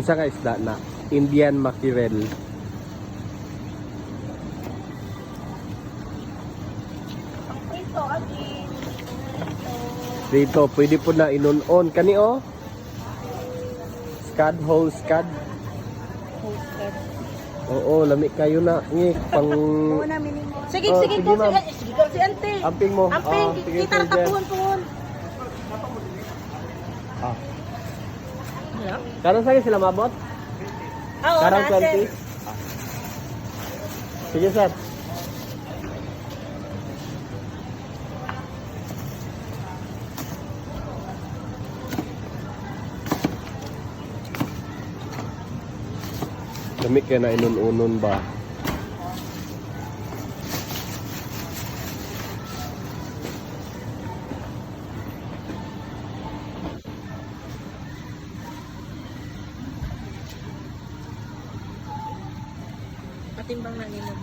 Isa ka isda na Indian mackerel. Ito, agi. Dito, pwede po na inunon. Kani oh. Scad, whole scad. Hosted. Oo, lami kayo na. Ngi, pang... Sige, Oh, sige, sige. Sige, sige, ko si ante. Amping mo. Amping, sige, kita sige. na tapuan. Ah. Hello? Karon sa sila mabot? Oo, Karon nasa. 20? Ah. Sige, sir. Dami kaya na inununon ba? Patimbang na nimo.